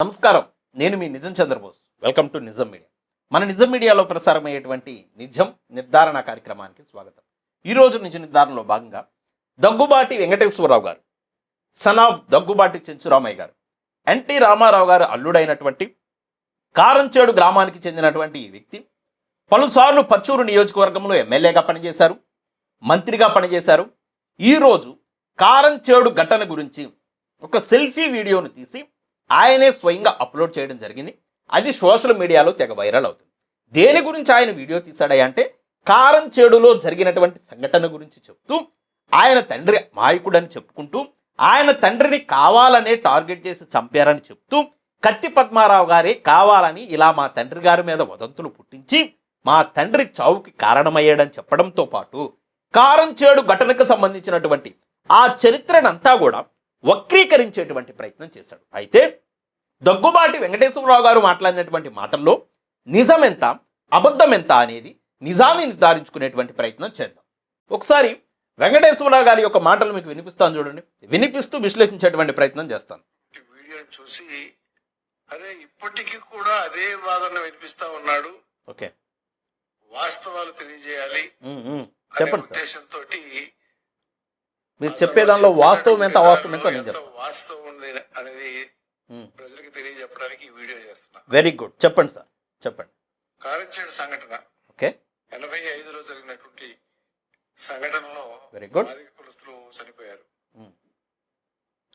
నమస్కారం. నేను మీ Nijam Chandrabose. Welcome to Nijam media మన నిజం మీడియాలో ప్రసారమయ్యేటువంటి నిజం నిర్ధారణ కార్యక్రమానికి స్వాగతం. ఈ రోజు నిజ నిర్ధారణలో భాగంగా దగ్గుబాటి వెంకటేశ్వరరావు గారు సన్ ఆఫ్ దగ్గుబాటి చెంచురామయ్య గారు ఎన్టీ రామారావు గారు అల్లుడైనటువంటి కారంచేడు గ్రామానికి చెందినటువంటి ఈ వ్యక్తి పలుసార్లు పచ్చూరు నియోజకవర్గంలో ఎమ్మెల్యేగా పనిచేశారు మంత్రిగా పనిచేశారు. ఈరోజు కారంచేడు ఘటన గురించి ఒక సెల్ఫీ వీడియోను తీసి ఆయనే స్వయంగా అప్లోడ్ చేయడం జరిగింది. అది సోషల్ మీడియాలో తెగ వైరల్ అవుతుంది. దేని గురించి ఆయన వీడియో తీశాడా అంటే కారం చేడులో జరిగినటువంటి సంఘటన గురించి చెప్తూ ఆయన తండ్రి మాయకుడని చెప్పుకుంటూ ఆయన తండ్రిని కావాలనే టార్గెట్ చేసి చంపారని చెప్తూ కత్తి పద్మారావు గారే కావాలని ఇలా మా తండ్రి గారి మీద వదంతులు పుట్టించి మా తండ్రి చావుకి కారణమయ్యాడని చెప్పడంతో పాటు కారం చేడు ఘటనకు సంబంధించినటువంటి ఆ చరిత్రనంతా కూడా వక్రీకరించేటువంటి ప్రయత్నం చేశాడు. అయితే దగ్గుబాటి వెంకటేశ్వరరావు గారు మాట్లాడినటువంటి మాటల్లో నిజం ఎంత అబద్ధం ఎంత అనేది నిజాన్ని నిర్ధారించుకునేటువంటి ప్రయత్నం చేద్దాం. ఒకసారి వెంకటేశ్వరరావు గారి యొక్క మాటలు మీకు వినిపిస్తాను చూడండి. వినిపిస్తూ విశ్లేషించేటువంటి ప్రయత్నం చేస్తాను. వీడియో చూసి అరే ఇప్పటికీ కూడా అదే వాదన వినిపిస్తా ఉన్నాడు. ఓకే. వాస్తవాలు తెలియజేయాలి చెప్పండి ఉద్దేశంతో మీరు చెప్పే దానిలో వాస్తవం ఎంత అవాస్తవం ఎంత నేను చెప్తాను వాస్తవం అనేది. ప్రజలకు తెలియజెప్పడానికి వీడియో చేస్తున్నా. Very good. చెప్పండి సార్. చెప్పండి. కారంచేడు సంఘటన. ఓకే. ఎనభై ఐదులో జరిగినటువంటి సంఘటనలో good. మాదిగ కులస్తులు చనిపోయారు.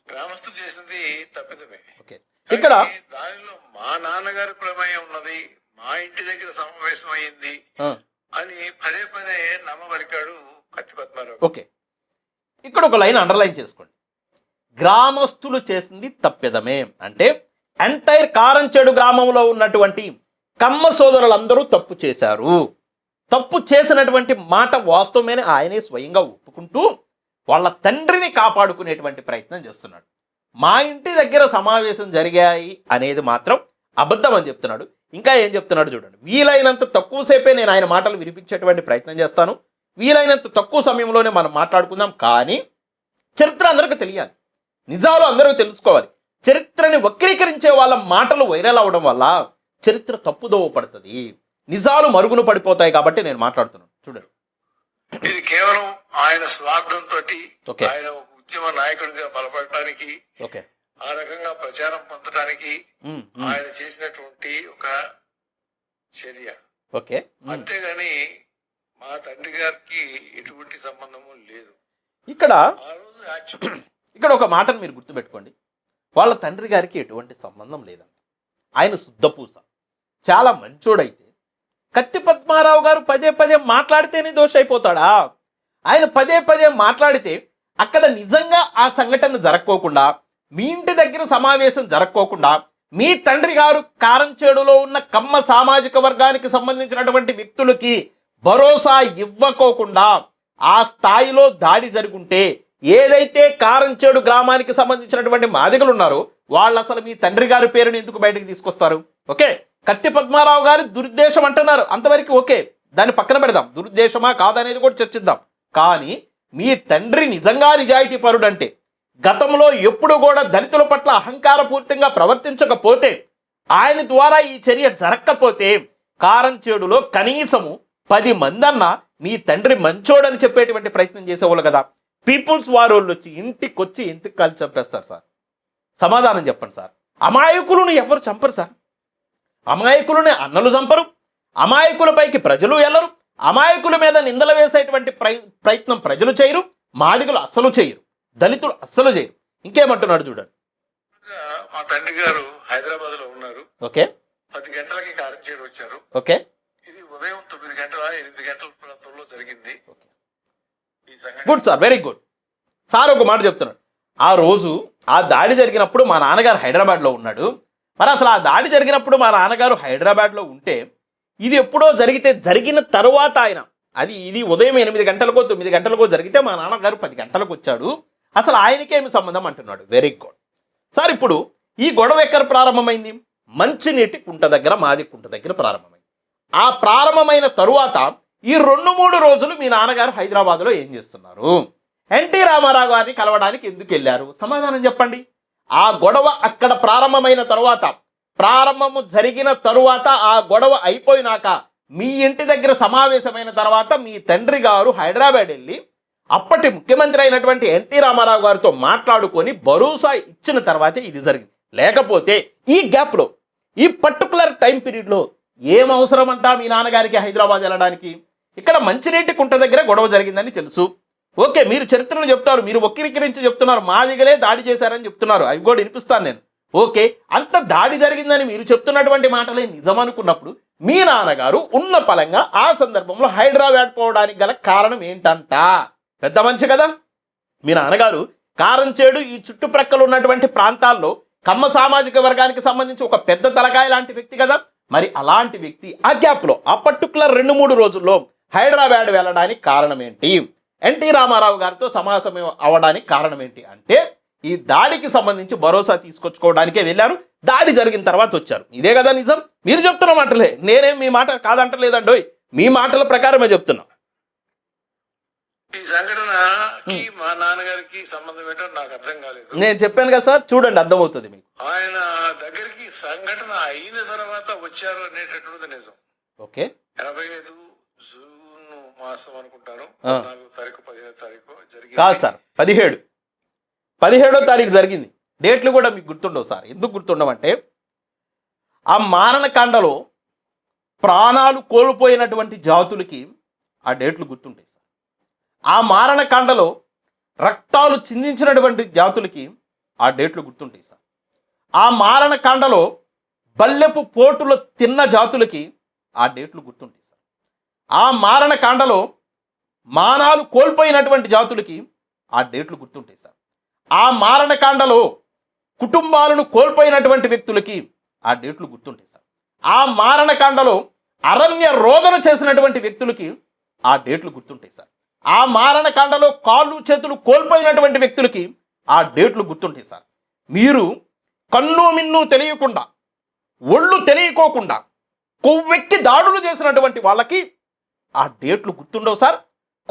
గ్రామస్తులు చేసింది తప్పిదమే. ఓకే. ఇక్కడ దానిలో మా నాన్నగారి ప్రమేయం ఉన్నది మా ఇంటి దగ్గర సమావేశం అయింది అని పదే పదే నమ్మబలికాడు కత్తి పద్మారావు. ఓకే. ఇక్కడ ఒక లైన్ అండర్లైన్ చేసుకోండి. గ్రామస్తులు చేసింది తప్పిదమే. అంటే ఎంటైర్ కారంచెడు గ్రామంలో ఉన్నటువంటి కమ్మ సోదరులందరూ తప్పు చేశారు. తప్పు చేసినటువంటి మాట వాస్తవమే ఆయనే స్వయంగా ఒప్పుకుంటూ వాళ్ళ తండ్రిని కాపాడుకునేటువంటి ప్రయత్నం చేస్తున్నాడు. మా ఇంటి దగ్గర సమావేశం జరిగాయి అనేది మాత్రం అబద్ధం అని చెప్తున్నాడు. ఇంకా ఏం చెప్తున్నాడు చూడండి. వీలైనంత తక్కువసేపే నేను ఆయన మాటలు వినిపించేటువంటి ప్రయత్నం చేస్తాను. వీలైనంత తక్కువ సమయంలోనే మనం మాట్లాడుకుందాం. కానీ చరిత్ర అందరికీ తెలియాలి. నిజాలు అందరూ తెలుసుకోవాలి. చరిత్రని వక్రీకరించే వాళ్ళ మాటలు వైరల్ అవడం వల్ల చరిత్ర తప్పుదోవ పడుతుంది. నిజాలు మరుగున పడిపోతాయి కాబట్టి నేను మాట్లాడుతున్నాను. చూడండి. ఇది కేవలం ఆయన స్వార్థంతో. ఆయన ఒక ఉద్యమ నాయకుడిగా బలపడటానికి ఓకే. ఆ రకంగా ప్రచారం పొందడానికి ఉమ్, ఆయన చేసినటువంటి ఒక చర్య. ఓకే. అంతేగాని మా తండ్రి గారికి ఎటువంటి సంబంధము లేదు. ఇక్కడ ఇక్కడ ఒక మాటను మీరు గుర్తుపెట్టుకోండి. వాళ్ళ తండ్రి గారికి ఎటువంటి సంబంధం లేదంట. ఆయన శుద్ధపూస చాలా మంచోడైతే కత్తి పద్మారావు గారు పదే పదే మాట్లాడితేనే దోష అయిపోతాడా ఆయన పదే పదే మాట్లాడితే అక్కడ నిజంగా ఆ సంఘటన జరక్కోకుండా మీ ఇంటి దగ్గర సమావేశం జరక్కోకుండా మీ తండ్రి గారు కారంచేడులో ఉన్న కమ్మ సామాజిక వర్గానికి సంబంధించినటువంటి వ్యక్తులకి భరోసా ఇవ్వకోకుండా ఆ స్థాయిలో దాడి జరుగుంటే ఏదైతే కారంచేడు గ్రామానికి సంబంధించినటువంటి మాదిగలు ఉన్నారో వాళ్ళు అసలు మీ తండ్రి గారి పేరుని ఎందుకు బయటకు తీసుకొస్తారు? ఓకే? కత్తి పద్మారావు గారి దురుద్దేశం అంటున్నారు. అంతవరకు ఓకే. దాన్ని పక్కన పెడదాం. దురుద్దేశమా కాదనేది కూడా చర్చిద్దాం. కానీ మీ తండ్రి నిజంగా నిజాయితీ పరుడంటే గతంలో ఎప్పుడు కూడా దళితుల పట్ల అహంకారపూరితంగా ప్రవర్తించకపోతే ఆయన ద్వారా ఈ చర్య జరగకపోతే కారంచేడులో కనీసము పది మందన్న మీ తండ్రి మంచోడని చెప్పేటువంటి ప్రయత్నం చేసేవాళ్ళు కదా. పీపుల్స్ వార్ వాళ్ళు వచ్చి ఇంటికి వచ్చి ఎందుకు కాల్చి చంపేస్తారు సార్? సమాధానం చెప్పండి సార్. అమాయకులను ఎవరు చంపరు సార్? అమాయకులని అన్నలు చంపరు. అమాయకులపైకి ప్రజలు వెళ్ళరు అమాయకుల మీద నిందలు వేసేటువంటి ప్రయ ప్రయత్నం ప్రజలు చేయరు. మాదిగలు అస్సలు చేయరు. దళితులు అస్సలు చేయరు. ఇంకేమంటున్నాడు చూడండి. మా తండ్రి గారు హైదరాబాద్లో ఉన్నారు. ఓకే. పది గంటలకి కారంచేడు వచ్చారు. ఓకే. ఉదయం తొమ్మిది గంటల ఎనిమిది గంటల ప్రాంతంలో జరిగింది. Good sir very good. Sir ఒక మాట చెప్తున్నాడు ఆ రోజు ఆ దాడి జరిగినప్పుడు మా నాన్నగారు హైదరాబాద్లో ఉన్నాడు. మరి అసలు ఆ దాడి జరిగినప్పుడు మా నాన్నగారు హైదరాబాద్లో ఉంటే ఇది ఎప్పుడో జరిగితే జరిగిన తరువాత ఆయన అది ఇది ఉదయం ఎనిమిది గంటలకో తొమ్మిది గంటలకో జరిగితే మా నాన్నగారు పది గంటలకు వచ్చాడు. అసలు ఆయనకేమి సంబంధం అంటున్నాడు? Very good. సార్ ఇప్పుడు ఈ గొడవ ఎక్కడ ప్రారంభమైంది? మంచినీటి కుంట దగ్గర మాది కుంట దగ్గర ప్రారంభమైంది. ఆ ప్రారంభమైన తరువాత ఈ రెండు మూడు రోజులు మీ నాన్నగారు హైదరాబాద్లో ఏం చేస్తున్నారు? ఎన్టీ రామారావు గారిని కలవడానికి ఎందుకు వెళ్ళారు? సమాధానం చెప్పండి. ఆ గొడవ అక్కడ ప్రారంభమైన తరువాత ప్రారంభము జరిగిన తరువాత ఆ గొడవ అయిపోయినాక మీ ఇంటి దగ్గర సమావేశమైన తర్వాత మీ తండ్రి గారు హైదరాబాద్ వెళ్ళి అప్పటి ముఖ్యమంత్రి అయినటువంటి ఎన్టీ రామారావు గారితో మాట్లాడుకొని భరోసా ఇచ్చిన తర్వాతే ఇది జరిగింది. లేకపోతే ఈ గ్యాప్లో ఈ పర్టికులర్ టైం పీరియడ్లో ఏం అవసరం అంటా మీ నాన్నగారికి హైదరాబాద్ వెళ్ళడానికి? ఇక్కడ మంచినీటి కుంట దగ్గర గొడవ జరిగిందని తెలుసు. ఓకే మీరు చరిత్రను చెప్తారు మీరు ఒక్కిరికిరించి చెప్తున్నారు మా దిగలే దాడి చేశారని చెప్తున్నారు. అవి కూడా వినిపిస్తాను నేను. ఓకే అంత దాడి జరిగిందని మీరు చెప్తున్నటువంటి మాటలే నిజం అనుకున్నప్పుడు మీ నాన్నగారు ఉన్న పలంగా ఆ సందర్భంలో హైదరాబాద్ పోవడానికి గల కారణం ఏంటంట? పెద్ద మనిషి కదా. మీ నాన్నగారు కారంచేడు ఈ చుట్టుప్రక్కల ఉన్నటువంటి ప్రాంతాల్లో కమ్మ సామాజిక వర్గానికి సంబంధించి ఒక పెద్ద తలకాయ లాంటి వ్యక్తి కదా. మరి అలాంటి వ్యక్తి ఆ గ్యాప్లో ఆ పర్టికులర్ రెండు మూడు రోజుల్లో హైదరాబాద్ వెళ్ళడానికి కారణం ఏంటి? ఎన్టీ రామారావు గారితో సమావేశం అవ్వడానికి కారణం ఏంటి అంటే ఈ దాడికి సంబంధించి భరోసా తీసుకొచ్చుకోవడానికే వెళ్ళారు. దాడి జరిగిన తర్వాత వచ్చారు. ఇదే కదా నిజం? మీరు చెప్తున్న మాటలే. నేనేం మీ మాట కాదంటలేదండోయ్. మీ మాటల ప్రకారమే చెప్తున్నా. ఈ సంఘటనకి మా నాన్నగారికి సంబంధం ఏంటో నాకు అర్థం కాలేదు. నేను చెప్పాను కదా సార్ చూడండి అర్థమవుతుంది మీకు. ఆయన దగ్గరికి సంఘటన అయిన తర్వాత వచ్చారు అనేటటువంటిది నిజం. ఓకే. ఎనభై ఐదు జూన్ మాసం అనుకుంటాను. నాలుగు తారీఖు పదిహేను తారీఖు జరిగింది. కాదు సార్ పదిహేడు. పదిహేడో తారీఖు జరిగింది. డేట్లు కూడా మీకు గుర్తుండవు సార్. ఎందుకు గుర్తుండవంటే ఆ మారణకాండలో ప్రాణాలు కోల్పోయినటువంటి జాతులకి ఆ డేట్లు గుర్తుంటాయి ఆ మారణకాండలో రక్తాలు చిందించినటువంటి జాతులకి ఆ డేట్లు గుర్తుంటాయి సార్. ఆ మారణకాండలో బల్లెపు పోటులు తిన్న జాతులకి ఆ డేట్లు గుర్తుంటాయి సార్. ఆ మారణకాండలో మానాలు కోల్పోయినటువంటి జాతులకి ఆ డేట్లు గుర్తుంటాయి సార్. ఆ మారణకాండలో కుటుంబాలను కోల్పోయినటువంటి వ్యక్తులకి ఆ డేట్లు గుర్తుంటాయి సార్. ఆ మారణకాండలో అరణ్య రోదన చేసినటువంటి వ్యక్తులకి ఆ డేట్లు గుర్తుంటాయి సార్. ఆ మారణకాండలో కాళ్ళు చేతులు కోల్పోయినటువంటి వ్యక్తులకి ఆ డేట్లు గుర్తుంటాయి సార్. మీరు కన్ను మిన్ను తెలియకుండా ఒళ్ళు తెలియకోకుండా కొవ్వెక్కి దాడులు చేసినటువంటి వాళ్ళకి ఆ డేట్లు గుర్తుండవు సార్.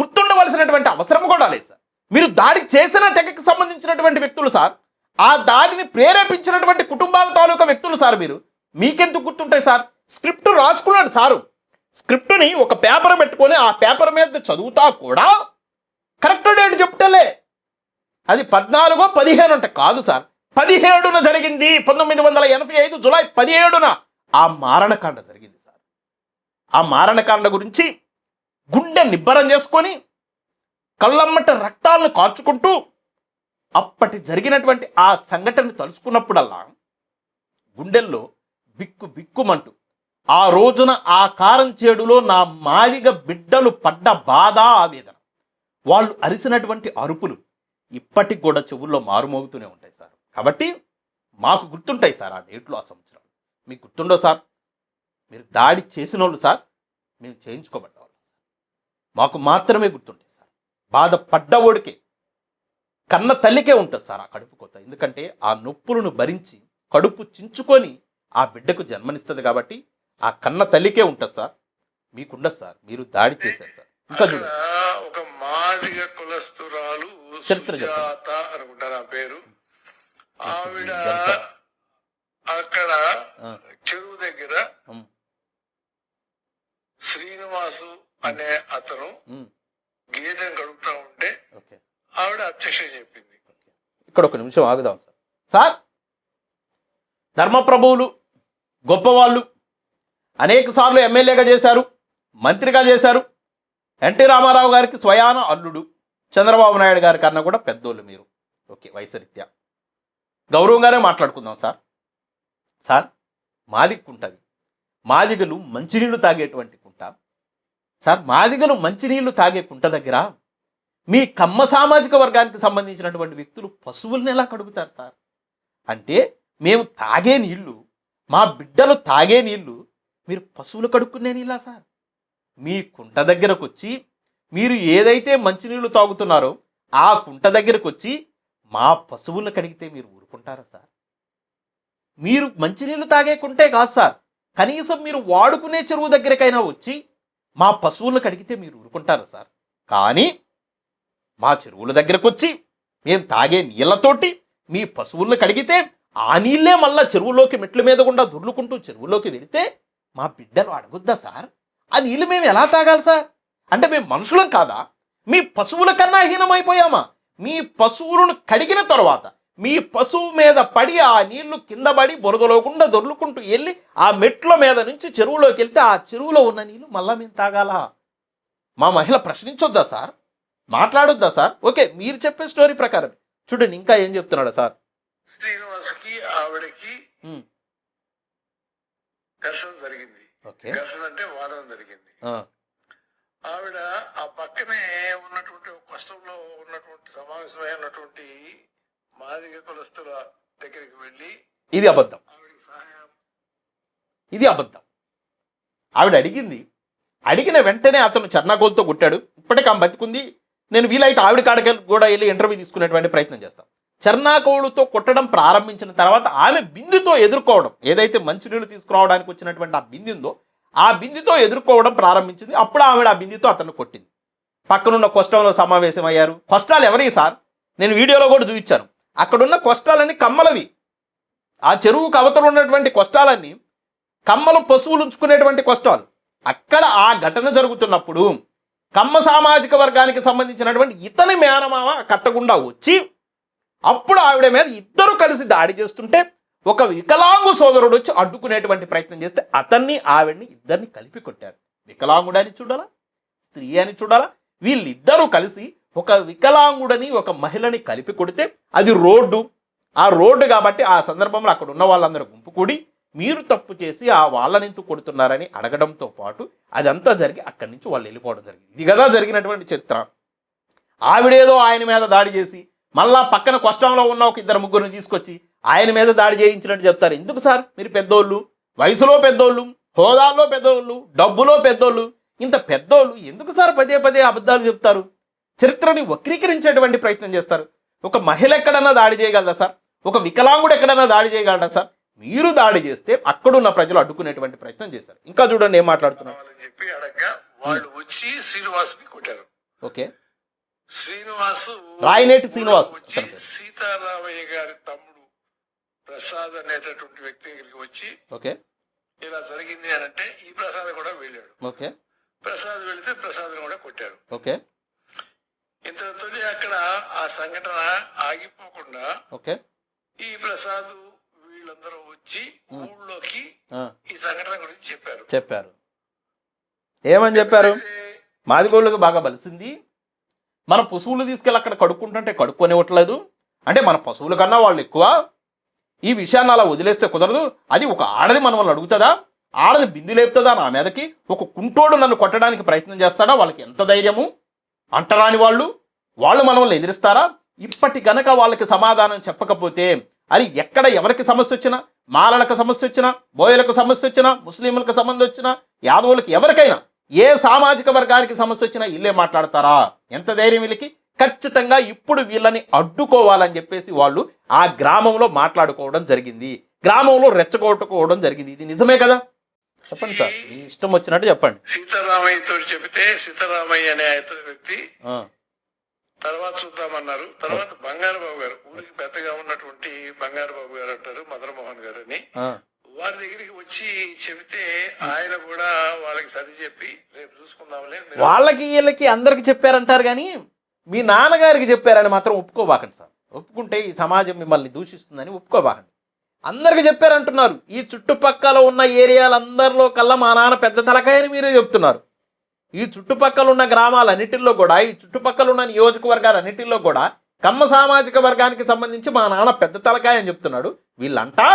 గుర్తుండవలసినటువంటి అవసరం కూడా లేదు సార్. మీరు దాడి చేసిన తెగకి సంబంధించినటువంటి వ్యక్తులు సార్ ఆ దాడిని ప్రేరేపించినటువంటి కుటుంబాల తాలూకా వ్యక్తులు సార్ మీరు. మీకెందుకు గుర్తుంటాయి సార్? స్క్రిప్ట్ రాసుకున్నాడు సారు. స్క్రిప్ట్ని ఒక పేపర్ పెట్టుకొని ఆ పేపర్ మీద చదువుతా కూడా కరెక్ట్ డేట్ చెప్తలే. అది పద్నాలుగో పదిహేను అంటే కాదు సార్. పదిహేడున జరిగింది పంతొమ్మిది వందల ఎనభై ఐదు జులై పదిహేడున ఆ మారణకాండ జరిగింది సార్. ఆ మారణకాండ గురించి గుండె నిబ్బరం చేసుకొని కళ్ళమ్మట రక్తాలను కాల్చుకుంటూ అప్పటి జరిగినటువంటి ఆ సంఘటన తలుచుకున్నప్పుడల్లా గుండెల్లో బిక్కు బిక్కుమంటూ ఆ రోజున ఆ కారం చేడులో నా మాదిగ బిడ్డలు పడ్డ బాధ ఆవేదన. వాళ్ళు అరిసినటువంటి అరుపులు ఇప్పటికి కూడా చెవుల్లో మారుమోగుతూనే ఉంటాయి సార్. కాబట్టి మాకు గుర్తుంటాయి సార్ ఆ డేట్లో ఆ సంవత్సరాలు. మీకు గుర్తుండో సార్? మీరు దాడి చేసిన వాళ్ళు సార్ మేము చేయించుకోబడ్డవాళ్ళం సార్. మాకు మాత్రమే గుర్తుంటాయి సార్. బాధ పడ్డవాడికే కన్న తల్లికే ఉంటుంది సార్ ఆ కడుపు కొత్త ఎందుకంటే ఆ నొప్పులను భరించి కడుపు చించుకొని ఆ బిడ్డకు జన్మనిస్తుంది కాబట్టి ఆ కన్న తల్లికే ఉంటుంది సార్. మీకుండదు సార్. మీరు దాడి చేశారు సార్. ఇంకా చూడండి ఒక మాదిగ కులస్తురాలు చరిత్ర అనుకుంటారు ఆ పేరు? ఆవిడ? అక్కడ చెరువు దగ్గర శ్రీనివాసు అనే అతను గేదెను గడుపుతా ఉంటే ఆవిడ అబ్జెక్షన్ చెప్పింది. ఇక్కడ ఒక నిమిషం ఆగుదాం సార్. సార్ ధర్మప్రభువులు గొప్పవాళ్ళు అనేక సార్లు ఎమ్మెల్యేగా చేశారు మంత్రిగా చేశారు. ఎన్టీ రామారావు గారికి స్వయాన అల్లుడు చంద్రబాబు నాయుడు గారి కన్నా కూడా పెద్దోళ్ళు మీరు. ఓకే వయసరీత్యా గౌరవంగానే మాట్లాడుకుందాం సార్. సార్ మాది మాదిగలు మంచినీళ్ళు తాగేటువంటి కుంట. సార్ మాదిగలు మంచినీళ్ళు తాగే కుంట దగ్గర మీ కమ్మ సామాజిక వర్గానికి సంబంధించినటువంటి వ్యక్తులు పశువుల్ని ఎలా కడుగుతారు సార్? అంటే మేము తాగే నీళ్ళు మా బిడ్డలు తాగే నీళ్ళు మీరు పశువులు కడుక్కునే నీళ్ళా సార్. మీ కుంట దగ్గరకు వచ్చి మీరు ఏదైతే మంచినీళ్ళు తాగుతున్నారో ఆ కుంట దగ్గరకు వచ్చి మా పశువులను కడిగితే మీరు ఊరుకుంటారా సార్? మీరు మంచినీళ్ళు తాగే కుంటే కాదు సార్. కనీసం మీరు వాడుకునే చెరువు దగ్గరకైనా వచ్చి మా పశువులను కడిగితే మీరు ఊరుకుంటారా సార్? కానీ మా చెరువుల దగ్గరకు వచ్చి మేము తాగే నీళ్ళతోటి మీ పశువులను కడిగితే ఆ నీళ్ళే మళ్ళా చెరువులోకి మెట్ల మీద గుండా దొర్లుకుంటూ చెరువులోకి వెళితే మా బిడ్డలు అడగొద్దా సార్? ఆ నీళ్ళు మేము ఎలా తాగాలి సార్? అంటే మేము మనుషులం కాదా? మీ పశువుల కన్నా హీనమైపోయామా? మీ పశువులను కడిగిన తర్వాత మీ పశువు మీద పడి ఆ నీళ్ళు కింద పడి బురదలో గుండా దొర్లుకుంటూ వెళ్ళి ఆ మెట్ల మీద నుంచి చెరువులోకి వెళ్తే ఆ చెరువులో ఉన్న నీళ్ళు మళ్ళా మేము తాగాలా? మా మహిళ ప్రశ్నించొద్దా సార్? మాట్లాడొద్దా సార్? ఓకే మీరు చెప్పే స్టోరీ ప్రకారం చూడండి ఇంకా ఏం చెప్తున్నాడు సార్? శ్రీనివాస్కి ఆవిడకి ఘర్షణ జరిగింది. ఘర్షణ అంటే వాదన జరిగింది. ఆవిడ ఆ పక్కనే ఉన్నటువంటి కష్టంలో ఉన్నటువంటి సమావేశమై ఉన్నటువంటి మాదిగ కులస్తుల దగ్గరికి వెళ్ళి ఇది అబద్ధం. ఇది అబద్ధం. ఆవిడ అడిగింది. అడిగిన వెంటనే అతను చర్నాకోల్తో కొట్టాడు. ఇప్పటికి ఆమె బతికుంది. నేను వీలైతే ఆవిడ కాడకి కూడా వెళ్ళి ఇంటర్వ్యూ తీసుకునేటువంటి ప్రయత్నం చేస్తాం చర్నాకోవులతో కొట్టడం ప్రారంభించిన తర్వాత ఆమె బిందుతో ఎదుర్కోవడం ఏదైతే మంచినీళ్ళు తీసుకురావడానికి వచ్చినటువంటి ఆ బింది ఉందో ఆ బిందితో ఎదుర్కోవడం ప్రారంభించింది. అప్పుడు ఆవిడ ఆ బిందితో అతను కొట్టింది. పక్కనున్న కొష్టంలో సమావేశం అయ్యారు కొష్టాలు ఎవరి సార్? నేను వీడియోలో కూడా చూపించాను. అక్కడున్న కొష్టాలన్నీ కమ్మలవి. ఆ చెరువుకు అవతల ఉన్నటువంటి కొష్టాలన్నీ కమ్మలు పశువులు ఉంచుకునేటువంటి కష్టాలు అక్కడ ఆ ఘటన జరుగుతున్నప్పుడు కమ్మ సామాజిక వర్గానికి సంబంధించినటువంటి ఇతని మేనమామ కట్టకుండా వచ్చి అప్పుడు ఆవిడ మీద ఇద్దరు కలిసి దాడి చేస్తుంటే ఒక వికలాంగు సోదరుడు వచ్చి అడ్డుకునేటువంటి ప్రయత్నం చేస్తే అతన్ని ఆవిడ్ని ఇద్దరిని కలిపి కొట్టారు. వికలాంగుడని చూడాలా? స్త్రీ అని చూడాలా? వీళ్ళిద్దరూ కలిసి ఒక వికలాంగుడని ఒక మహిళని కలిపి కొడితే అది రోడ్డు. ఆ రోడ్డు కాబట్టి ఆ సందర్భంలో అక్కడ ఉన్న వాళ్ళందరూ గుంపు కూడి మీరు తప్పు చేసి ఆ వాళ్ళని ఎందుకు కొడుతున్నారని అడగడంతో పాటు అదంతా జరిగి అక్కడి నుంచి వాళ్ళు వెళ్ళిపోవడం జరిగింది. ఇది కదా జరిగినటువంటి చరిత్ర. ఆవిడేదో ఆయన మీద దాడి చేసి మళ్ళా పక్కన కష్టంలో ఉన్న ఒక ఇద్దరు ముగ్గురిని తీసుకొచ్చి ఆయన మీద దాడి చేయించినట్టు చెప్తారు. ఎందుకు సార్? మీరు పెద్దోళ్ళు వయసులో పెద్దోళ్ళు హోదాల్లో పెద్దోళ్ళు డబ్బులో పెద్దోళ్ళు ఇంత పెద్దోళ్ళు ఎందుకు సార్ పదే పదే అబద్ధాలు చెప్తారు? చరిత్రని వక్రీకరించేటువంటి ప్రయత్నం చేస్తారు. ఒక మహిళ ఎక్కడన్నా దాడి చేయగలదా సార్? ఒక వికలాంగుడు ఎక్కడన్నా దాడి చేయగలరా సార్? మీరు దాడి చేస్తే అక్కడున్న ప్రజలు అడ్డుకునేటువంటి ప్రయత్నం చేశారు. ఇంకా చూడండి ఏం మాట్లాడుతున్నారు. చెప్పి వాళ్ళు వచ్చి కొట్టారు. ఓకే. శ్రీనివాసు రాయనేటి శ్రీనివాస్. సీతారామయ్య గారి తమ్ముడు ప్రసాద్ అనేటటువంటి వ్యక్తి దగ్గరికి వచ్చి ఓకే. ఇలా జరిగింది అని అంటే ఈ ప్రసాద్ కూడా వెళ్ళాడు. ఓకే. ప్రసాద్ వెళితే ప్రసాద్ కూడా కొట్టారు. ఓకే. ఇంతతో అక్కడ ఆ సంఘటన ఆగిపోకుండా ఓకే. ఈ ప్రసాద్ వీళ్ళందరూ వచ్చి ఊళ్ళోకి ఈ సంఘటన గురించి చెప్పారు. చెప్పారు. ఏమని చెప్పారు? అయితే మాదిగోళ్ళకి బాగా బలిసింది. మన పశువులు తీసుకెళ్ళి అక్కడ కడుక్కుంటుంటే కడుక్కొనివ్వట్లేదు? అంటే మన పశువుల కన్నా వాళ్ళు ఎక్కువ? ఈ విషయాన్ని అలా వదిలేస్తే కుదరదు? అది ఒక ఆడది మనల్ని అడుగుతుందా? ఆడది బిందు లేపుతుందా నా మీదకి? ఒక కుంటోడు నన్ను కొట్టడానికి ప్రయత్నం చేస్తాడా? వాళ్ళకి ఎంత ధైర్యము? అంటరాని వాళ్ళు? వాళ్ళు మనల్ని ఎదిరిస్తారా? ఇప్పటి గనక వాళ్ళకి సమాధానం చెప్పకపోతే అది ఎక్కడ ఎవరికి సమస్య వచ్చినా మాలలకు సమస్య వచ్చినా బోయలకు సమస్య వచ్చినా ముస్లింలకు సంబంధం వచ్చినా యాదవులకు ఎవరికైనా ఏ సామాజిక వర్గానికి సమస్య వచ్చినా ఇల్లే మాట్లాడతారా? ఎంత ధైర్యం వీళ్ళకి? ఖచ్చితంగా ఇప్పుడు వీళ్ళని అడ్డుకోవాలని చెప్పేసి వాళ్ళు ఆ గ్రామంలో మాట్లాడుకోవడం జరిగింది. గ్రామంలో రెచ్చగొట్టుకోవడం జరిగింది. ఇది నిజమే కదా? చెప్పండి సార్. ఇష్టం వచ్చినట్టు చెప్పండి. సీతారామయ్య తోటి చెబితే సీతారామయ్య అనే వ్యక్తి. తర్వాత చూద్దామన్నారు. తర్వాత బంగారు బాబు గారు ఊరికి పెద్దగా ఉన్నటువంటి బంగారు బాబు గారు అంటారు మదన్ మోహన్ గారు అని. వారి దగ్గరికి వచ్చి చెబితే ఆయన కూడా వాళ్ళకి సర్ది చెప్పి రేపు చూసుకుందాంలే వాళ్ళకి వీళ్ళకి అందరికి చెప్పారంటారు కానీ మీ నాన్నగారికి చెప్పారని మాత్రం ఒప్పుకోబాకండి సార్. ఒప్పుకుంటే ఈ సమాజం మిమ్మల్ని దూషిస్తుందని ఒప్పుకోబాకండి. అందరికి చెప్పారంటున్నారు. ఈ చుట్టుపక్కల ఉన్న ఏరియాలందరిలో కల్లా మా నాన్న పెద్ద తలకాయని మీరే చెప్తున్నారు. ఈ చుట్టుపక్కల ఉన్న గ్రామాలన్నిటిల్లో కూడా ఈ చుట్టుపక్కల ఉన్న నియోజకవర్గాలన్నిటిల్లో కూడా కమ్మ సామాజిక వర్గానికి సంబంధించి మా నాన్న పెద్ద తలకాయ అని చెప్తున్నాడు. వీళ్ళంటా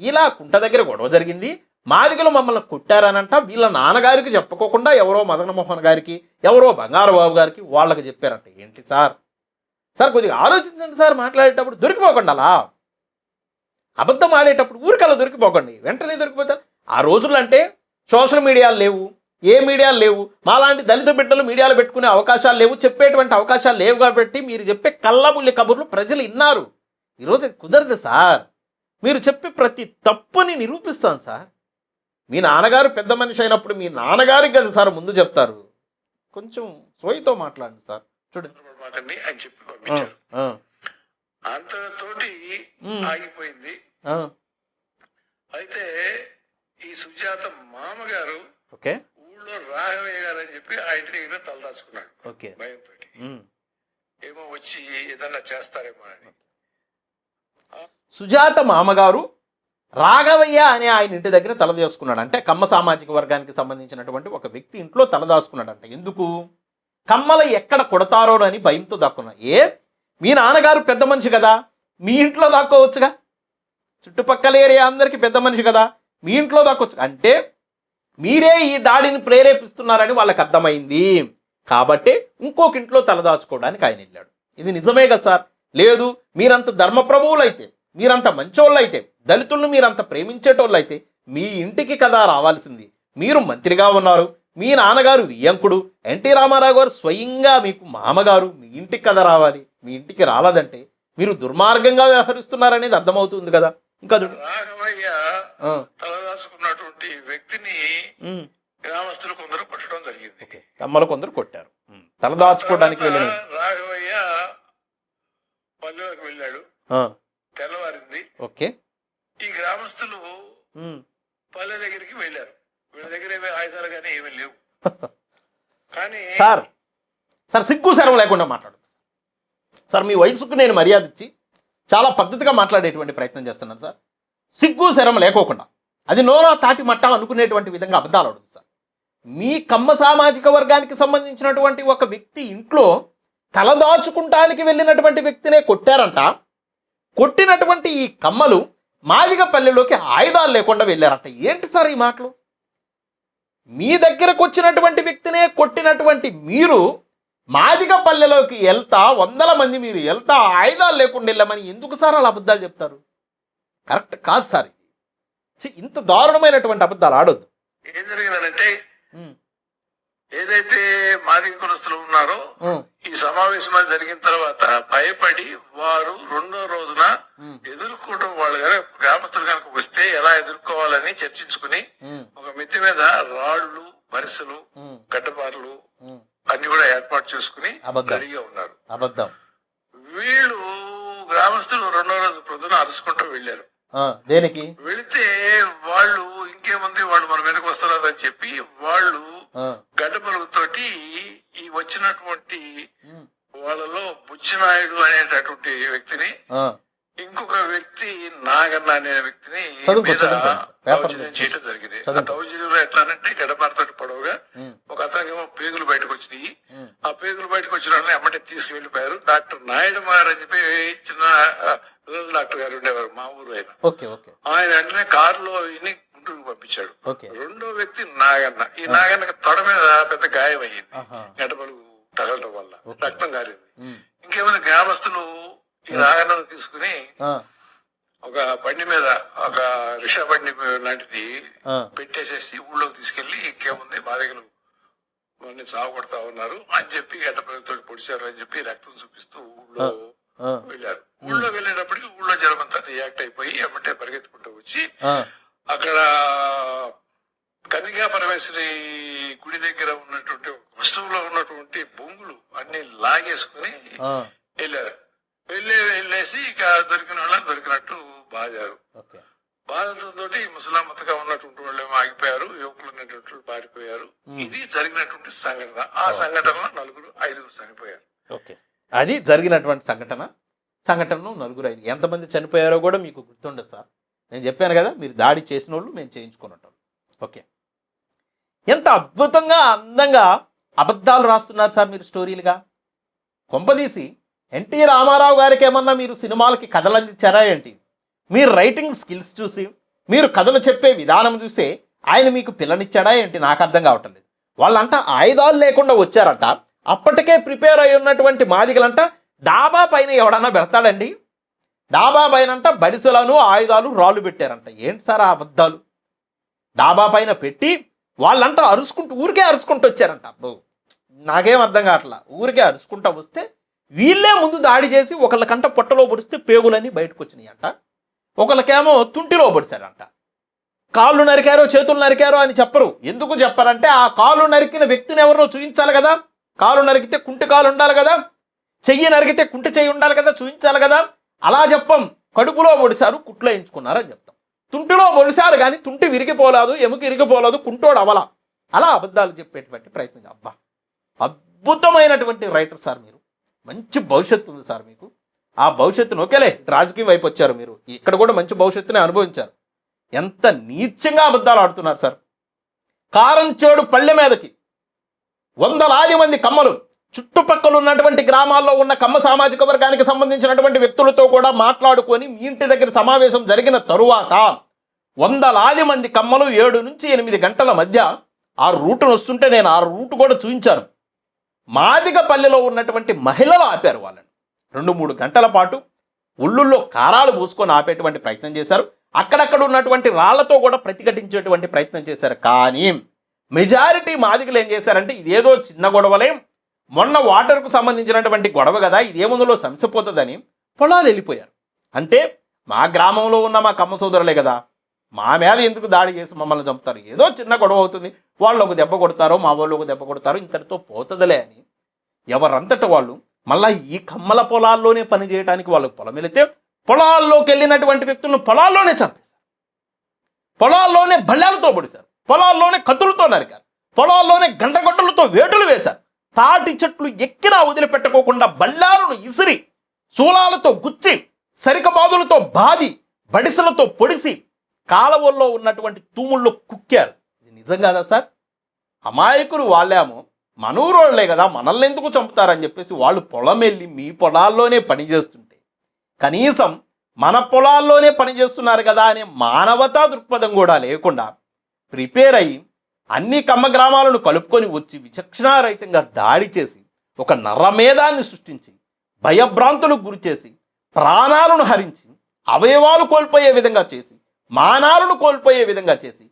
ఇలా కుంట దగ్గర గొడవ జరిగింది. మాదిగలు మమ్మల్ని కుట్టారనంట. వీళ్ళ నాన్నగారికి చెప్పుకోకుండా ఎవరో మదనమోహన్ గారికి ఎవరో బంగారబాబు గారికి వాళ్ళకి చెప్పారంట. ఏంటి సార్? సార్ కొద్దిగా ఆలోచించండి సార్ మాట్లాడేటప్పుడు దొరికిపోకండి అలా. అబద్ధం ఆడేటప్పుడు ఊరికల్లా దొరికిపోకండి. వెంటనే దొరికిపోతారు ఆ రోజులంటే అంటే సోషల్ మీడియాలు లేవు. ఏ మీడియాలు లేవు? మాలాంటి దళిత బిడ్డలు మీడియాలో పెట్టుకునే అవకాశాలు లేవు. చెప్పేటువంటి అవకాశాలు లేవు కాబట్టి మీరు చెప్పే కళ్ళబుల్లి కబుర్లు ప్రజలు విన్నారు ఈరోజు కుదరదు సార్. మీరు చెప్పే ప్రతి తప్పుని నిరూపిస్తాను సార్. మీ నాన్నగారు పెద్ద మనిషి అయినప్పుడు మీ నాన్నగారికి కదా సార్ ముందు చెప్తారు. కొంచెం సోయితో మాట్లాడండి సార్. చూడండి. అని చెప్పి పంపించారు అంతతోటి. ఆగిపోయింది. అయితే ఈ సుజాత మామగారు ఓకే. ఊళ్ళో రాఘవయ్య గారు అని చెప్పి ఆ ఇంటి దగ్గర తలదాచుకున్నాడు. ఓకే. భయంతో. ఏమో వచ్చి ఏదన్నా చేస్తారేమో అని. సుజాత మామగారు రాఘవయ్య అనే ఆయన ఇంటి దగ్గర తలదాచుకున్నాడు అంటే కమ్మ సామాజిక వర్గానికి సంబంధించినటువంటి ఒక వ్యక్తి ఇంట్లో తలదాసుకున్నాడంట ఎందుకు? కమ్మల ఎక్కడ కొడతారో అని భయంతో దాక్కున్నా. ఏ? మీ నాన్నగారు పెద్ద మనిషి కదా. మీ ఇంట్లో దాక్కోవచ్చుగా? చుట్టుపక్కల ఏరియా అందరికీ పెద్ద మనిషి కదా. మీ ఇంట్లో దాక్కోవచ్చు. అంటే మీరే ఈ దాడిని ప్రేరేపిస్తున్నారని వాళ్ళకి అర్థమైంది. కాబట్టి ఇంకొక ఇంట్లో తలదాచుకోవడానికి ఆయన వెళ్ళాడు. ఇది నిజమే కదా సార్? లేదు మీరంత ధర్మప్రభువులు అయితే మీరంత మంచోళ్ళు అయితే దళితులను మీరంత ప్రేమించేటోళ్ళు అయితే మీ ఇంటికి కదా రావాల్సింది. మీరు మంత్రిగా ఉన్నారు. మీ నాన్నగారు వియ్యంకుడు. ఎన్టీ రామారావు గారు స్వయంగా మీకు మామగారు మీ ఇంటికి కదా రావాలి. మీ ఇంటికి రాలేదంటే మీరు దుర్మార్గంగా వ్యవహరిస్తున్నారనేది అర్థమవుతుంది కదా. ఇంకా రాఘవయ్య తలదాచుకున్నటువంటి వ్యక్తిని గ్రామస్తులు కొందరు కొట్టడం జరిగింది. ఓకే. కమ్మలు కొందరు కొట్టారు. తలదాచుకోవడానికి వెళ్ళిన రాఘవయ్య పల్లెలకు వెళ్ళాడు. తెల్లవారింది. ఓకే. ఈ గ్రామస్తులు పల్లె దగ్గరికి వెళ్ళారు. వీళ్ళ దగ్గర ఏమీ ఆయుధాలు కానీ ఏమీ లేవు. కానీ సార్ సార్ సిగ్గు శరం లేకుండా మాట్లాడు. సార్ మీ వయసుకు నేను మర్యాద ఇచ్చి చాలా పద్ధతిగా మాట్లాడేటువంటి ప్రయత్నం చేస్తున్నాను సార్. సిగ్గు శరం లేకోకుండా. అది నోరా తాటి మట్ట అనుకునేటువంటి విధంగా అబద్ధాలు అడుగుతుంది సార్. మీ కమ్మ సామాజిక వర్గానికి సంబంధించినటువంటి ఒక వ్యక్తి ఇంట్లో తలదాచుకుంటానికి వెళ్ళినటువంటి వ్యక్తినే కొట్టారంట. కొట్టినటువంటి ఈ కమ్మలు మాదిగ పల్లెలోకి ఆయుధాలు లేకుండా వెళ్ళారంట. ఏంటి సార్ ఈ మాటలు? మీ దగ్గరకు వచ్చినటువంటి వ్యక్తినే కొట్టినటువంటి మీరు మాదిగ పల్లెలోకి వెళ్తా వందల మంది మీరు వెళ్తా ఆయుధాలు లేకుండా వెళ్ళమని ఎందుకు సార్ అలా అబద్ధాలు చెప్తారు? కరెక్ట్ కాదు సార్ ఇంత దారుణమైనటువంటి అబద్ధాలు ఆడొద్దు. ఏం జరిగిందంటే ఏదైతే మాదిక కులస్తులు ఉన్నారో ఈ సమావేశం అది జరిగిన తర్వాత భయపడి వారు రెండో రోజున ఎదుర్కోవడం వాళ్ళు కనుక గ్రామస్తులు కనుక వస్తే ఎలా ఎదుర్కోవాలని చర్చించుకుని ఒక మిత్తి మీద రాళ్ళు బరిసెలు గడ్డపారలు ఉమ్. అన్ని కూడా ఏర్పాటు చేసుకుని. రెడీగా ఉన్నారు. అబద్ధం. వీళ్ళు గ్రామస్తులు రెండో రోజు ప్రొద్దున అరుచుకుంటూ వెళ్ళారు. దేనికి? వెళితే వాళ్ళు ఇంకేముంది వాళ్ళు మన మీదకి వస్తున్నారని చెప్పి వాళ్ళు వచ్చినటువంటి వాళ్ళలో బుచ్చినాయుడు అనేటటువంటి వ్యక్తిని ఇంకొక వ్యక్తి నాగన్న అనే వ్యక్తిని దౌర్జన్యం చేయడం జరిగింది. ఆ. దౌర్జన్యంలో ఎట్లానంటే గడపారతోటి పొడవుగా ఒక అతనికేమో పేగులు బయటకు వచ్చినాయి. ఆ పేగులు బయటకు వచ్చిన వాళ్ళని అమ్మటే తీసుకువెళ్ళిపోయారు డాక్టర్ నాయుడు అని చెప్పి చిన్న డాక్టర్ గారు ఉండేవారు మా ఊరు ఆయన. ఆయన వెంటనే కారులో గుంటూరుకు పంపించాడు. రెండో వ్యక్తి నాగన్న. ఈ నాగన్నకి తొడ మీద పెద్ద గాయం అయ్యింది గడపలు తగలటం వల్ల. రక్తం కారింది ఇంకేమైనా గ్రామస్తులు ఈ నాగన్నను తీసుకుని ఒక బండి మీద ఒక రిక్షా బండి లాంటిది పెట్టేసేసి ఊళ్ళోకి తీసుకెళ్ళి ఇంకేముంది మా దగ్గర మనల్ని సాగుకొడతా ఉన్నారు అని చెప్పి గడ్డపల్లితో పొడిచారు అని చెప్పి రక్తం చూపిస్తూ ఊళ్ళో వెళ్ళారు. ఊళ్ళో వెళ్ళేటప్పటికి ఊళ్ళో జనం అంతా రియాక్ట్ అయిపోయి ఎమ్మటే పరిగెత్తుకుంటూ వచ్చి అక్కడ కన్నికా పరమేశ్వరి గుడి దగ్గర ఉన్నటువంటి వస్తువులో ఉన్నటువంటి బొంగులు అన్ని లాగేసుకుని వెళ్ళారు. వెళ్ళి వెళ్ళేసి ఇక దొరికిన వాళ్ళని దొరికినట్టు బాధారు బాధతో ముసలామతగా ఉన్నటువంటి వాళ్ళు ఏమో ఆగిపోయారు యువకులు ఉన్నటువంటి పారిపోయారు. ఇది జరిగినటువంటి సంఘటన. ఆ సంఘటనలో నలుగురు ఐదుగురు చనిపోయారు. ఓకే. అది జరిగినటువంటి సంఘటన. సంఘటనలో నలుగురు ఐదు ఎంతమంది చనిపోయారో కూడా మీకు గుర్తుండదు సార్. నేను చెప్పాను కదా మీరు దాడి చేసిన వాళ్ళు మేము చేయించుకున్నట్టు. ఓకే. ఎంత అద్భుతంగా అందంగా అబద్ధాలు రాస్తున్నారు సార్ మీరు స్టోరీలుగా. కొంపదీసి ఎన్టీ రామారావు గారికి ఏమన్నా మీరు సినిమాలకి కథలు అందించారా ఏంటి? మీరు రైటింగ్ స్కిల్స్ చూసి మీరు కథలు చెప్పే విధానం చూసే ఆయన మీకు పిల్లనిచ్చాడా ఏంటి? నాకు అర్థం కావటం లేదు. వాళ్ళంట ఆయుధాలు లేకుండా వచ్చారంట. అప్పటికే ప్రిపేర్ అయి ఉన్నటువంటి మాదిగలంట డాబా పైన ఎవడన్నా పెడతాడండి? డాబా పైన అంట బడిసెలను ఆయుధాలు రాళ్ళు పెట్టారంట. ఏంటి సార్ ఆ అబద్ధాలు? డాబా పైన పెట్టి వాళ్ళంట అరుచుకుంటూ ఊరికే అరుచుకుంటూ వచ్చారంట. అబ్బో నాకేం అర్థం కావట్లా. ఊరికే అరుచుకుంటూ వస్తే వీళ్ళే ముందు దాడి చేసి ఒకళ్ళకంట పొట్టలో పొడిస్తే పేగులన్నీ బయటకు వచ్చినాయంట అంట ఒకళ్ళకేమో తుంటిలో పొడిచారంట కాళ్ళు నరికారో చేతులు నరికారో అని చెప్పరు. ఎందుకు చెప్పారంటే ఆ కాళ్ళు నరికిన వ్యక్తిని ఎవరినో చూపించాలి కదా. కాలు నరికితే కుంటి కాలు ఉండాలి కదా. చెయ్యి నరికితే కుంటి చెయ్యి ఉండాలి కదా చూపించాలి కదా. అలా చెప్పం కడుపులో పొడిచారు కుట్లో ఎంచుకున్నారని చెప్తాం తుంటిలో పొడిచారు కానీ తుంటి విరిగిపోలేదు ఎముక ఇరిగిపోలేదు కుంటోడు అవల. అలా అబద్ధాలు చెప్పేటువంటి ప్రయత్నం అబ్బా! అద్భుతమైనటువంటి రైటర్ సార్ మీరు. మంచి భవిష్యత్తు ఉంది సార్ మీకు. ఆ భవిష్యత్తును ఓకేలే రాజకీయ వైపు వచ్చారు మీరు. ఇక్కడ కూడా మంచి భవిష్యత్తుని అనుభవించారు. ఎంత నీచంగా అబద్ధాలు ఆడుతున్నారు సార్. కారంచేడు పళ్ళె మీదకి వందలాది మంది కమ్మలు. చుట్టుపక్కల ఉన్నటువంటి గ్రామాల్లో ఉన్న కమ్మ సామాజిక వర్గానికి సంబంధించినటువంటి వ్యక్తులతో కూడా మాట్లాడుకొని మీ ఇంటి దగ్గర సమావేశం జరిగిన తరువాత వందలాది మంది కమ్మలు ఏడు నుంచి ఎనిమిది గంటల మధ్య ఆ రూటును వస్తుంటే నేను ఆ రూట్ కూడా చూపించాను మాదిగపల్లిలో ఉన్నటువంటి మహిళలు ఆపారు వాళ్ళని. రెండు మూడు గంటల పాటు ఒళ్ళుల్లో కారాలు పూసుకొని ఆపేటువంటి ప్రయత్నం చేశారు. అక్కడక్కడ ఉన్నటువంటి రాళ్ళతో కూడా ప్రతిఘటించేటువంటి ప్రయత్నం చేశారు. కానీ మెజారిటీ మాదిగలు ఏం చేశారంటే ఇదేదో చిన్న గొడవలే మొన్న వాటర్కు సంబంధించినటువంటి గొడవ కదా ఇదేముందులో సంసిపోతుందని పొలాలు వెళ్ళిపోయారు. అంటే మా గ్రామంలో ఉన్న మా కమ్మ సోదరులే కదా మా మీద ఎందుకు దాడి చేసి మమ్మల్ని చంపుతారు? ఏదో చిన్న గొడవ అవుతుంది. వాళ్ళు ఒక దెబ్బ కొడతారో మా వాళ్ళు ఒక దెబ్బ కొడతారో ఇంతటితో పోతుందిలే అని ఎవరంతట వాళ్ళు మళ్ళా ఈ కమ్మల పొలాల్లోనే పని చేయడానికి వాళ్ళు పొలం వెళితే పొలాల్లోకి వెళ్ళినటువంటి వ్యక్తులను పొలాల్లోనే చంపేశారు. పొలాల్లోనే బళ్ళాలతో పొడిశారు. పొలాల్లోనే కత్తులతో నరికారు. పొలాల్లోనే గంటగొడ్డలతో వేటులు వేశారు. తాటి చెట్లు ఎక్కినా వదిలిపెట్టుకోకుండా బళ్ళాలను ఇసిరి శూలాలతో గుచ్చి సరికబాదులతో బాది బడిసలతో పొడిసి కాలవల్లో ఉన్నటువంటి తూముల్లో కుక్కారు. ఇది నిజం కాదా సార్? అమాయకులు వాళ్ళేమో మనూరోళ్ళే కదా మనల్ని ఎందుకు చంపుతారని చెప్పేసి వాళ్ళు పొలం వెళ్ళి మీ పొలాల్లోనే పని చేస్తుంటే. కనీసం మన పొలాల్లోనే పని చేస్తున్నారు కదా అనే మానవతా దృక్పథం కూడా లేకుండా ప్రిపేర్ అయ్యి అన్ని కమ్మ గ్రామాలను కలుపుకొని వచ్చి విచక్షణారహితంగా దాడి చేసి ఒక నరమేధాన్ని సృష్టించి భయభ్రాంతులకు గురిచేసి ప్రాణాలను హరించి అవయవాలు కోల్పోయే విధంగా చేసి మానాలను కోల్పోయే విధంగా చేసి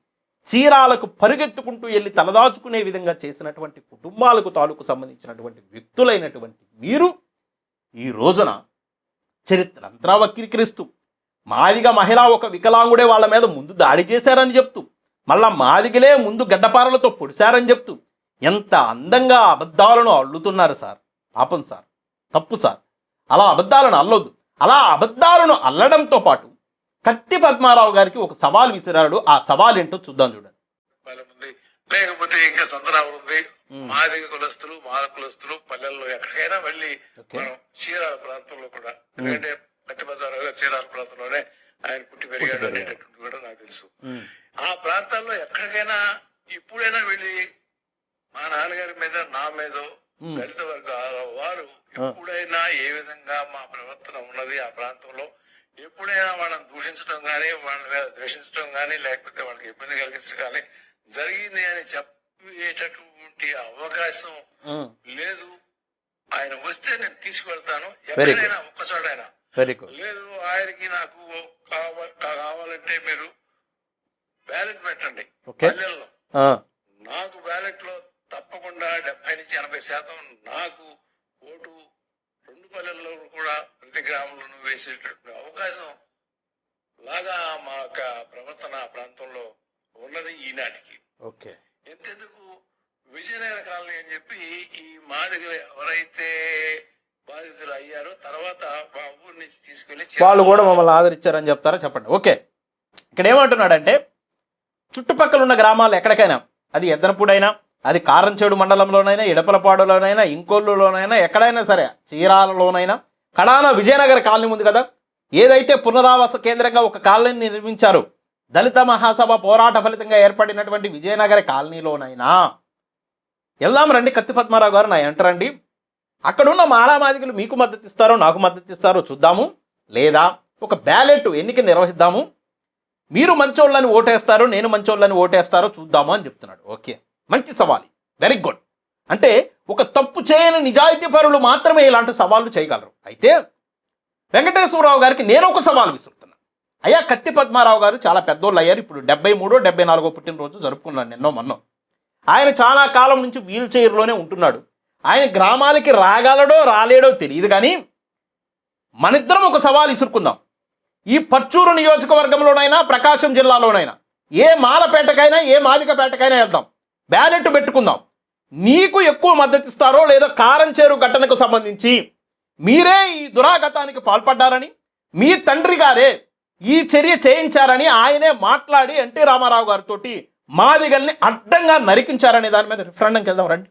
చీరాలకు పరుగెత్తుకుంటూ వెళ్ళి తలదాచుకునే విధంగా చేసినటువంటి కుటుంబాలకు తాలూకు సంబంధించినటువంటి వ్యక్తులైనటువంటి మీరు ఈ రోజున చరిత్ర అంతా వక్రీకరిస్తూ మాదిగ మహిళ ఒక వికలాంగుడే వాళ్ళ మీద ముందు దాడి చేశారని చెప్తూ మళ్ళా మాదిగలే ముందు గడ్డపారలతో పొడిశారని చెప్తూ ఎంత అందంగా అబద్ధాలను అల్లుతున్నారు సార్. పాపం సార్. తప్పు సార్. అలా అబద్ధాలను అల్లొద్దు. అలా అబద్ధాలను అల్లడంతో పాటు కత్తి పద్మారావు గారికి ఒక సవాల్ విసిరాడు. ఆ సవాల్ ఏంటో చూద్దాం చూడండి. లేకపోతే ఇంకా సంతరావులు ఉంది. మాదిగ కులస్తులు మాద కులస్తులు పల్లెల్లో ఎక్కడికైనా వెళ్ళి. మనం చీరాల ప్రాంతంలో కూడా ఎందుకంటే పట్టిబద్దారావు గారు చీరాల ప్రాంతంలోనే ఆయన పుట్టి పెరిగాడు. అనేటటువంటి కూడా నాకు తెలుసు. ఆ ప్రాంతాల్లో ఎక్కడికైనా ఇప్పుడైనా వెళ్ళి మా నాన్నగారి మీద నా మీద. దళిత వర్గాల వారు ఎప్పుడైనా ఏ విధంగా మా ప్రవర్తన ఉన్నది ఆ ప్రాంతంలో? ఎప్పుడైనా వాళ్ళని దూషించడం కానీ వాళ్ళ మీద ద్వేషించడం కానీ లేకపోతే వాళ్ళకి ఇబ్బంది కలిగించడం కానీ జరిగింది అని చెప్పేటటువంటి అవకాశం లేదు. ఆయన వస్తే నేను తీసుకువెళ్తాను. ఎక్కడైనా ఒక్క చోటైనా వెరీ గుడ్ లేదు ఆయనకి నాకు కావాలంటే మీరు బ్యాలెట్ పెట్టండి పల్లెల్లో. నాకు బ్యాలెట్లో తప్పకుండా డెబ్బై నుంచి ఎనభై శాతం నాకు ఓటు రెండు పల్లెల్లో కూడా ప్రతి గ్రామంలోనూ వేసేటటువంటి అవకాశం లాగా మా యొక్క ప్రవర్తన ప్రాంతంలో ఉన్నది ఈనాటికి. ఓకే. ఎంతెందుకు విజయనగర కాలనీ అని చెప్పి ఈ మాదిగలు ఎవరైతే బాధితులు అయ్యారు. తర్వాత మా ఊరు నుంచి తీసుకెళ్ళి వాళ్ళు కూడా మమ్మల్ని ఆదరించారని చెప్తారా? చెప్పండి. ఓకే. ఇక్కడ ఏమంటున్నాడంటే చుట్టుపక్కల ఉన్న గ్రామాలు ఎక్కడికైనా అది ఎద్దనపూడైనా అది కారంచేడు మండలంలోనైనా ఇడపలపాడులోనైనా ఇంకోళ్ళులోనైనా ఎక్కడైనా సరే చీరాలలోనైనా కడాన విజయనగర కాలనీ ఉంది కదా ఏదైతే పునరావాస కేంద్రంగా ఒక కాలనీని నిర్మించారు దళిత మహాసభ పోరాట ఫలితంగా ఏర్పడినటువంటి విజయనగర కాలనీలోనైనా. వెళ్దాం రండి కత్తి పద్మారావు గారు నా ఎంటరండి అక్కడున్న మాలామాదికలు మీకు మద్దతు ఇస్తారో నాకు మద్దతు ఇస్తారో చూద్దాము. లేదా ఒక బ్యాలెట్ ఎన్నిక నిర్వహిద్దాము. మీరు మంచోళ్ళని ఓటేస్తారో నేను మంచోళ్ళని ఓటేస్తారో చూద్దాము అని చెప్తున్నాడు. ఓకే. మంచి సవాలు. వెరీ గుడ్ అంటే ఒక తప్పు చేయని నిజాయితీ పరులు మాత్రమే ఇలాంటి సవాళ్ళు చేయగలరు. అయితే వెంకటేశ్వరరావు గారికి నేను ఒక సవాల్ విసురుతున్నాను అయ్యా కత్తి పద్మారావు గారు చాలా పెద్దోళ్ళు అయ్యారు. ఇప్పుడు డెబ్బై మూడో డెబ్బై నాలుగో పుట్టినరోజు జరుపుకున్నాను నిన్నో మొన్నో. ఆయన చాలా కాలం నుంచి వీల్ చైర్లోనే ఉంటున్నాడు. ఆయన గ్రామాలకి రాగలడో రాలేడో తెలియదు కానీ మనిద్దరం ఒక సవాల్ ఇసురుకుందాం. ఈ పచ్చూరు నియోజకవర్గంలోనైనా ప్రకాశం జిల్లాలోనైనా ఏ మాలపేటకైనా ఏ మాదికపేటకైనా వెళ్దాం. బ్యాలెట్ పెట్టుకుందాం. నీకు ఎక్కువ మద్దతు ఇస్తారో లేదో కారంచేరు ఘటనకు సంబంధించి మీరే ఈ దురాగతానికి పాల్పడ్డారని మీ తండ్రి గారే ఈ చర్య చేయించారని ఆయనే మాట్లాడి ఎన్టీ రామారావు గారితో మాదిగల్ని అడ్డంగా నరికించారనే దాని మీద రిఫరెండంకి వెళ్దాం రండి.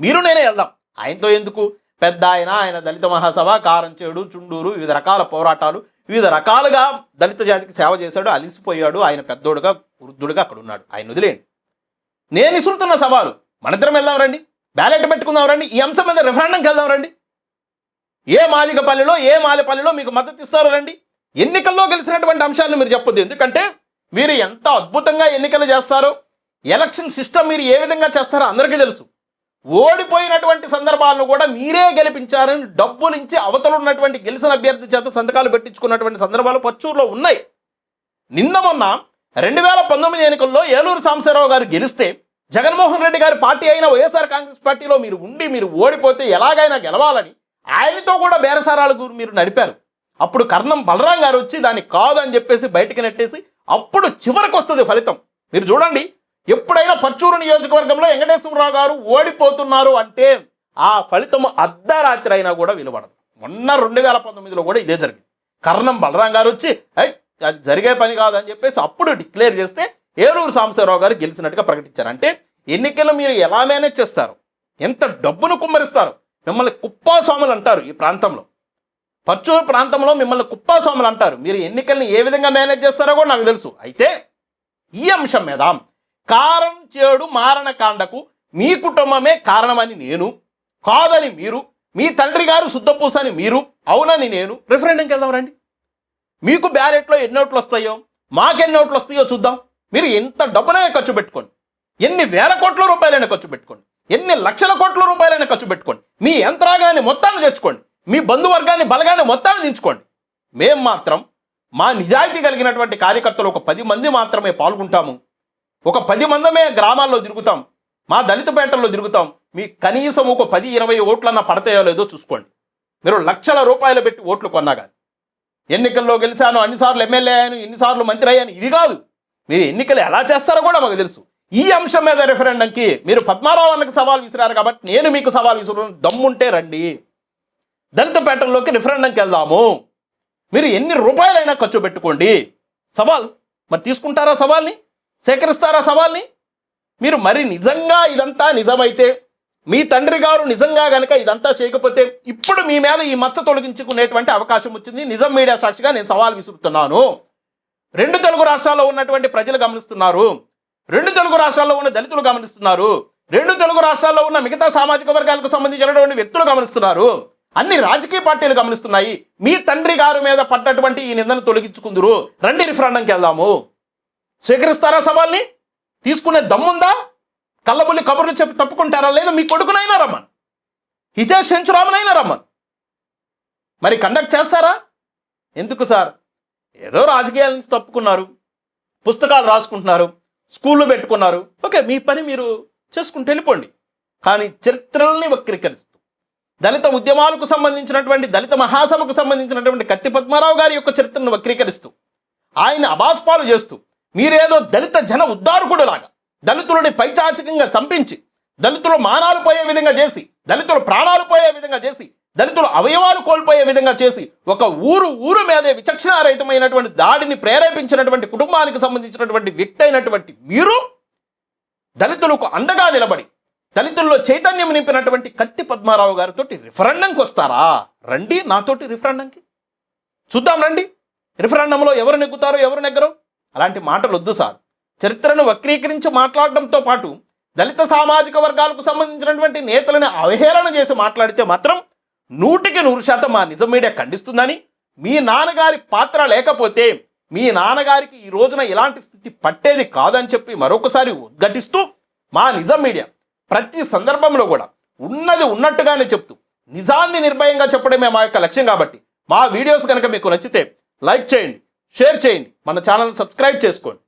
మీరు నేనే వెళ్దాం. ఆయనతో ఎందుకు? పెద్ద ఆయన ఆయన దళిత మహాసభ కారంచేడు చుండూరు వివిధ రకాల పోరాటాలు వివిధ రకాలుగా దళిత జాతికి సేవ చేశాడు అలిసిపోయాడు. ఆయన పెద్దోడుగా వృద్ధుడుగా అక్కడ ఉన్నాడు. ఆయన వదిలేయండి. నేను ఇసురుతున్న సవాలు మనిద్దరం వెళ్దాం రండి. బ్యాలెట్ పెట్టుకుందాం రండి. ఈ అంశం మీద రిఫరెండంకి వెళ్దాం రండి. ఏ మాలికపల్లిలో ఏ మాలిపల్లిలో మీకు మద్దతు ఇస్తారో రండి. ఎన్నికల్లో గెలిచినటువంటి అంశాలను మీరు చెప్పొద్దు. ఎందుకంటే మీరు ఎంత అద్భుతంగా ఎన్నికలు చేస్తారో ఎలక్షన్ సిస్టమ్ మీరు ఏ విధంగా చేస్తారో అందరికీ తెలుసు. ఓడిపోయినటువంటి సందర్భాలను కూడా మీరే గెలిపించారని డబ్బులు ఇచ్చి అవతల ఉన్నటువంటి గెలిచిన అభ్యర్థి చేత సంతకాలు పెట్టించుకున్నటువంటి సందర్భాలు పచ్చూరులో ఉన్నాయి. నిన్న మొన్న రెండు వేల పంతొమ్మిది ఎన్నికల్లో ఏలూరు సాంబశివరావు గారు గెలిస్తే జగన్మోహన్ రెడ్డి గారి పార్టీ అయిన వైఎస్ఆర్ కాంగ్రెస్ పార్టీలో మీరు ఉండి మీరు ఓడిపోతే ఎలాగైనా గెలవాలని ఆయనతో కూడా బేరసారాల గురు మీరు నడిపారు. అప్పుడు కర్ణం బలరాం గారు వచ్చి దాన్ని కాదని చెప్పేసి బయటికి నెట్టేసి అప్పుడు చివరికి వస్తుంది ఫలితం. మీరు చూడండి ఎప్పుడైనా పచ్చూరు నియోజకవర్గంలో వెంకటేశ్వరరావు గారు ఓడిపోతున్నారు అంటే ఆ ఫలితం అర్ధరాత్రి అయినా కూడా విలువడదు మొన్న రెండు వేల పంతొమ్మిదిలో కూడా ఇదే జరిగింది. కర్ణం బలరాం గారు వచ్చి అది జరిగే పని కాదని చెప్పేసి అప్పుడు డిక్లేర్ చేస్తే ఏలూరు సాంబశివరావు గారు గెలిచినట్టుగా ప్రకటించారు. అంటే ఎన్నికలు మీరు ఎలా మేనేజ్ చేస్తారు? ఎంత డబ్బును కుమ్మరిస్తారు? మిమ్మల్ని కుప్పాస్వాములు అంటారు ఈ ప్రాంతంలో. పర్చూరు ప్రాంతంలో మిమ్మల్ని కుప్పాస్వాములు అంటారు. మీరు ఎన్నికల్ని ఏ విధంగా మేనేజ్ చేస్తారో కూడా నాకు తెలుసు. అయితే ఈ అంశం మీద కారం చేడు మారణకాండకు మీ కుటుంబమే కారణమని నేను కాదని మీరు మీ తండ్రి గారు శుద్ధపూసని మీరు అవునని నేను రిఫరెండంకి వెళ్దాం రండి. మీకు బ్యాలెట్లో ఎన్ని ఓట్లు వస్తాయో మాకెన్ని ఓట్లు వస్తాయో చూద్దాం. మీరు ఎంత డబ్బునైనా ఖర్చు పెట్టుకోండి. ఎన్ని వేల కోట్ల రూపాయలైనా ఖర్చు పెట్టుకోండి. ఎన్ని లక్షల కోట్ల రూపాయలైనా ఖర్చు పెట్టుకోండి. మీ యంత్రాంగాన్ని మొత్తాన్ని తెచ్చుకోండి. మీ బంధువర్గాన్ని బలగాన్ని మొత్తాన్ని దించుకోండి. మేం మాత్రం మా నిజాయితీ కలిగినటువంటి కార్యకర్తలు ఒక పది మంది మాత్రమే పాల్గొంటాము. ఒక పది మందమే గ్రామాల్లో తిరుగుతాం. మా దళితపేటల్లో తిరుగుతాం. మీ కనీసం ఒక పది ఇరవై ఓట్లన్నా పడతాయో లేదో చూసుకోండి. మీరు లక్షల రూపాయలు పెట్టి ఓట్లు కొన్నా కానీ ఎన్నికల్లో గెలిచాను అన్నిసార్లు ఎమ్మెల్యే అయ్యాను ఎన్నిసార్లు మంత్రి అయ్యాను. ఇది కాదు. మీరు ఎన్నికలు ఎలా చేస్తారో కూడా మాకు తెలుసు. ఈ అంశం మీద రెఫరెండంకి మీరు పద్మారావు అన్నకి సవాల్ విసిరారు కాబట్టి నేను మీకు సవాల్ విసురు దమ్ముంటే రండి. దళిత పేటల్లోకి వెళ్దాము. మీరు ఎన్ని రూపాయలైనా ఖర్చు పెట్టుకోండి. సవాల్. మరి తీసుకుంటారా సవాల్ని? సేకరిస్తారా సవాల్ని? మీరు మరి నిజంగా ఇదంతా నిజమైతే మీ తండ్రి గారు నిజంగా గనక ఇదంతా చేయకపోతే ఇప్పుడు మీ మీద ఈ మచ్చ తొలగించుకునేటువంటి అవకాశం వచ్చింది. నిజం మీడియా సాక్షిగా నేను సవాల్ విసురుతున్నాను. రెండు తెలుగు రాష్ట్రాల్లో ఉన్నటువంటి ప్రజలు గమనిస్తున్నారు. రెండు తెలుగు రాష్ట్రాల్లో ఉన్న దళితులు గమనిస్తున్నారు. రెండు తెలుగు రాష్ట్రాల్లో ఉన్న మిగతా సామాజిక వర్గాలకు సంబంధించినటువంటి వ్యక్తులు గమనిస్తున్నారు. అన్ని రాజకీయ పార్టీలు గమనిస్తున్నాయి. మీ తండ్రి గారు మీద పడ్డటువంటి ఈ నిందను తొలగించుకుందరు. రండి రిఫరెండంకి వెళ్దాము. స్వీకరిస్తారా సవాల్ని? తీసుకునే దమ్ముందా? కళ్ళబుల్లి కబుర్లు చెప్పి తప్పుకుంటారా? లేదా మీ కొడుకునైనా రమ్మన్. హితేష్ సెంచురామనైనా రమ్మన్. మరి కండక్ట్ చేస్తారా? ఎందుకు సార్? ఏదో రాజకీయాల నుంచి తప్పుకున్నారు. పుస్తకాలు రాసుకుంటున్నారు. స్కూళ్ళు పెట్టుకున్నారు. ఓకే మీ పని మీరు చేసుకుంటూ వెళ్ళిపోండి. కానీ చరిత్రల్ని వక్రీకరిస్తూ. దళిత ఉద్యమాలకు సంబంధించినటువంటి దళిత మహాసభకు సంబంధించినటువంటి కత్తి పద్మారావు గారి యొక్క చరిత్రను వక్రీకరిస్తూ ఆయన అబాస్పాలు చేస్తూ మీరేదో దళిత జన ఉద్ధారకుడులాగా దళితులని పైచాచికంగా సంపించి దళితులు మానాలు పోయే విధంగా చేసి దళితులు ప్రాణాలు పోయే విధంగా చేసి దళితులు అవయవాలు కోల్పోయే విధంగా చేసి ఒక ఊరు ఊరు మీదే విచక్షణారహితమైనటువంటి దాడిని ప్రేరేపించినటువంటి కుటుంబానికి సంబంధించినటువంటి వ్యక్తి అయినటువంటి మీరు దళితులకు అండగా నిలబడి దళితుల్లో చైతన్యం నింపినటువంటి కత్తి పద్మారావు గారితో రిఫరెండంకి వస్తారా? రండి నాతోటి రిఫరెండంకి. చూద్దాం రండి. రిఫరెండంలో ఎవరు నెగ్గుతారో ఎవరు నెగ్గరో? అలాంటి మాటలు వద్దు సార్. చరిత్రను వక్రీకరించి మాట్లాడడంతో పాటు దళిత సామాజిక వర్గాలకు సంబంధించినటువంటి నేతలను అవహేళన చేసి మాట్లాడితే మాత్రం నూటికి నూరు శాతం మా నిజం మీడియా ఖండిస్తుందని మీ నాన్నగారి పాత్ర లేకపోతే మీ నాన్నగారికి ఈ రోజున ఇలాంటి స్థితి పట్టేది కాదని చెప్పి మరొకసారి ఉద్ఘటిస్తూ మా నిజం మీడియా ప్రతి సందర్భంలో కూడా ఉన్నది ఉన్నట్టుగానే చెప్తూ నిజాన్ని నిర్భయంగా చెప్పడమే మా యొక్క లక్ష్యం కాబట్టి మా వీడియోస్ కనుక మీకు నచ్చితే లైక్ చేయండి. షేర్ చేయండి. మన ఛానల్ సబ్స్క్రైబ్ చేసుకోండి.